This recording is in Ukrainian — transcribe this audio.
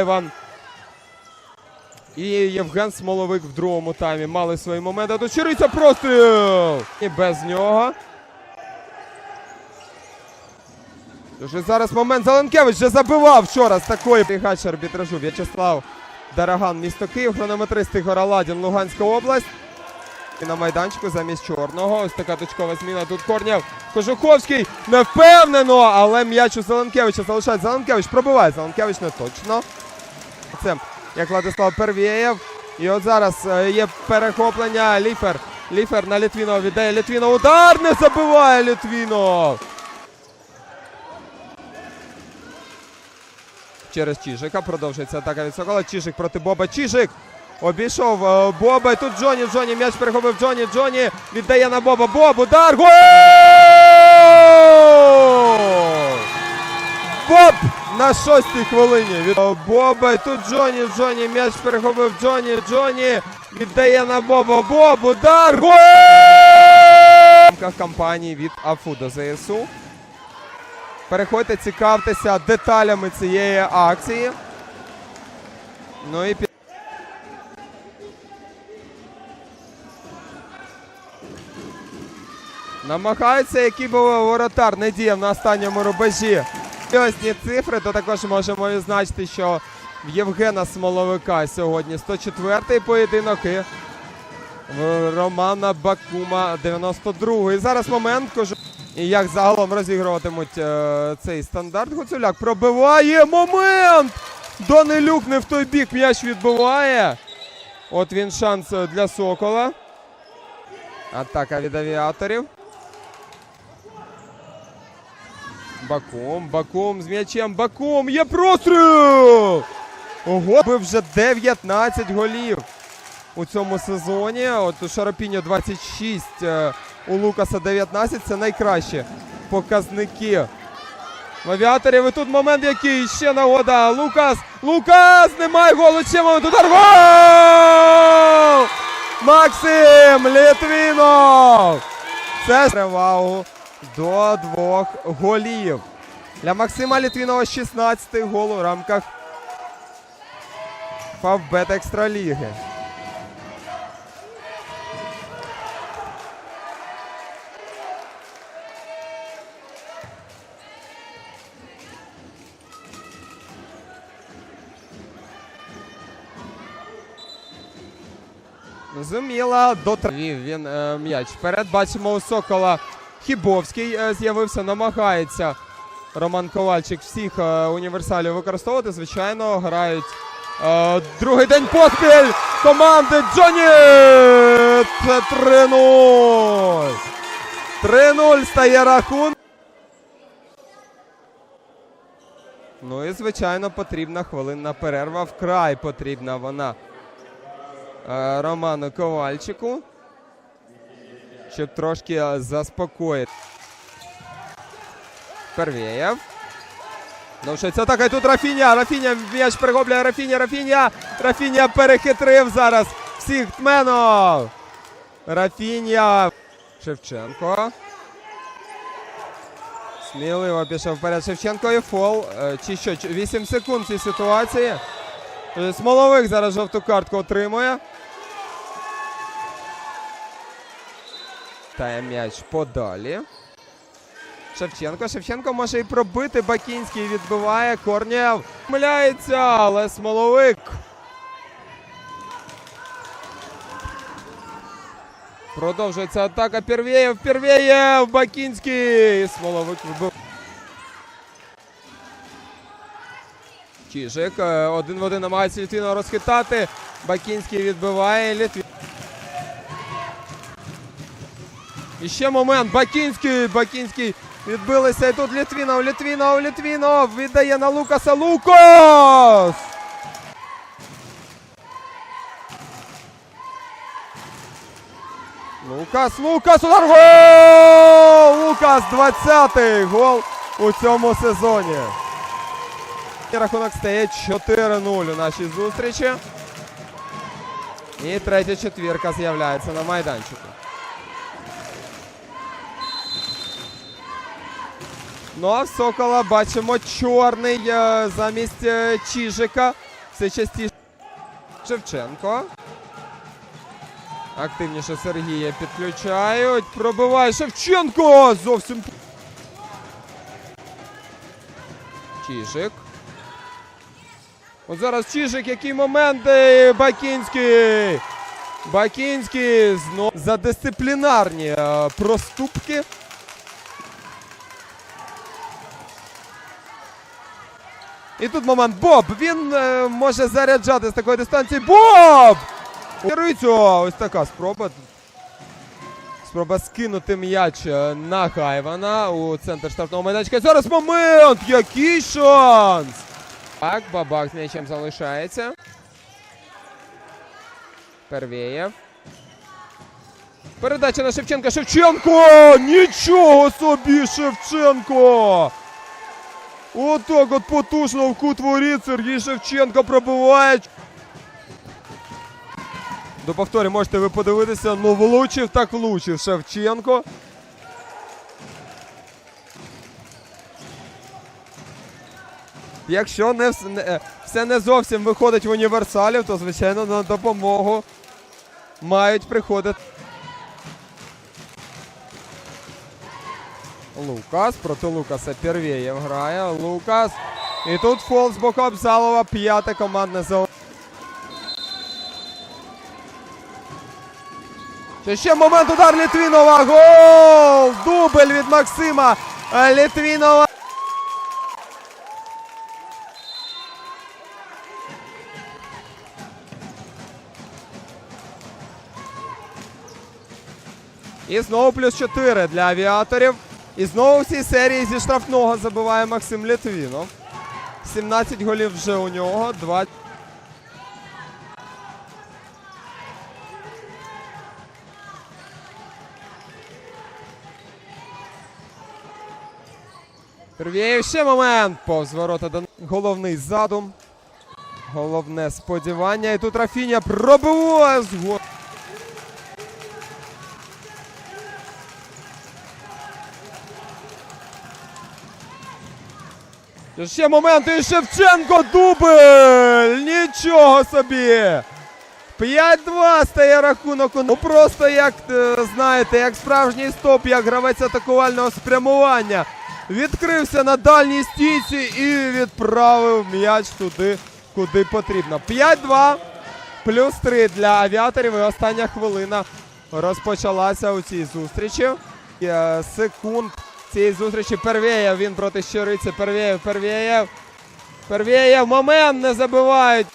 Іван і Євген Смоловик в другому таймі мали свої моменти. Тут Чириця простріл! І без нього. Дуже зараз момент Зеленкевич вже забивав вчора з такої Пригач арбітражу В'ячеслав Дараган, місто Київ, хронометрист Ігор Аладін, Луганська область. І на майданчику замість чорного. Ось така точкова зміна. Тут Корнєв. Кожуховський не впевнено, але м'яч у Зеленкевича залишає Зеленкевич. Пробиває Зеленкевич не точно. Це як Владислав Первєєв. І от зараз е, є перехоплення. Ліфер. Ліфер на Літвінова віддає Літвінов. Удар не забиває Літвінов. Через Чижика продовжується атака від Сокола. Чижик проти Боба. Чижик обійшов е, Боба. І тут Джоні. Джоні м'яч перехопив Джоні. Джоні віддає на Боба. Боб. Удар. Гол! Боб на шостій хвилині. Від Боба. І тут Джоні. Джоні м'яч перехопив Джоні. Джоні віддає на Боба. Боб. Удар. Гол! В кампанії від АФУ до ЗСУ. Переходьте, цікавтеся деталями цієї акції. Ну і Намагається, який був воротар, не діяв на останньому рубежі. Серйозні цифри, то також можемо відзначити, що в Євгена Смоловика сьогодні 104-й поєдинок і в Романа Бакума 92-й. Зараз момент кожу. І як загалом розігруватимуть е, цей стандарт. Гуцуляк пробиває момент! Данилюк не в той бік м'яч відбиває. От він шанс для Сокола. Атака від авіаторів. Бакум, Бакум з м'ячем. Бакум є простріл! Ого, бив вже 19 голів у цьому сезоні. От у Шарапіньо 26, е, у Лукаса 19. Це найкращі показники. В авіаторів і тут момент який. Ще нагода. Лукас. Лукас! Немає голу. Ще момент. Удар. Гол! Максим Літвінов! Це перевагу до двох голів. Для Максима Літвінова 16-й гол у рамках Фавбет Екстраліги. Зуміла дотравів він е, м'яч. Вперед бачимо у Сокола Хібовський е, з'явився, намагається Роман Ковальчик всіх е, універсалів використовувати. Звичайно, грають е, другий день поспіль команди Джоні! Це 3-0! 3-0 стає рахунок. Ну і звичайно потрібна хвилинна перерва. Вкрай потрібна вона Роману Ковальчику, щоб трошки заспокоїти. Первєєв. Довшиться атака і тут Рафіня. Рафіня м'яч перехоплює Рафіня. Рафіня. Рафіня перехитрив зараз всіх тменов. Рафіня. Шевченко. Сміливо пішов вперед Шевченко і фол. Е, Чи що? 8 секунд цій ситуації. Смоловик зараз жовту картку отримує. Тає м'яч подалі. Шевченко. Шевченко може і пробити. Бакінський відбиває. Корнєв. Помиляється, але Смоловик. Продовжується атака Первєєв. Первєєв. Бакінський. Смоловик вибив. Чижик е, один в один намагається Літвінова розхитати. Бакінський відбиває Літвін. І ще момент. Бакінський. Бакінський відбилися. І тут Літвінов. Літвінов. Літвінов. Віддає на Лукаса. Лукас! Лукас, Лукас, удар гол! Лукас, 20-й гол у цьому сезоні. Рахунок стає 4-0 у нашій зустрічі. І третя четвірка з'являється на майданчику. Ну а в Сокола бачимо чорний е, замість е, Чижика. все частіше. Шевченко. Активніше Сергія підключають. Пробиває Шевченко! Зовсім. Чижик. От зараз Чижик, які моменти. Бакінський. Бакінський знов за дисциплінарні е, проступки. І тут момент Боб. Він е, може заряджати з такої дистанції. Боб! Керується. Ось така спроба. Спроба скинути м'яч е, на Хайвана у центр штрафного майданчика. Зараз момент! Який шанс! Так, бабак з м'ячем залишається. Первєєв. Передача на Шевченка. Шевченко! Нічого собі, Шевченко! Отак от потужно в кут воріт Сергій Шевченко пробиває. До повторі можете ви подивитися. Ну влучив, так влучив Шевченко. Якщо не е, все не зовсім виходить в універсалів, то звичайно на допомогу мають приходити. Лукас проти Лукаса Первєєв грає. Лукас. І тут фол з боку Абзалова. П'яте командне. Це ще момент удар Літвінова. Гол! Дубль від Максима Літвінова. І знову плюс 4 для авіаторів. І знову в цій серії зі штрафного забиває Максим Літвінов. 17 голів вже у нього. 2... Первєєв ще момент. Повз ворота Головний задум. Головне сподівання. І тут Рафіня пробиває згод. Ще момент і Шевченко дубль! Нічого собі! 5-2 стає рахунок. Ну просто як е, знаєте, як справжній стоп, як гравець атакувального спрямування. Відкрився на дальній стійці і відправив м'яч туди, куди потрібно. 5-2 плюс 3 для авіаторів. І остання хвилина розпочалася у цій зустрічі. Е, Секунд цієї зустрічі Первєєв. Він проти Щириці. Первєєв, Первєєв. Первєєв. Момент не забивають.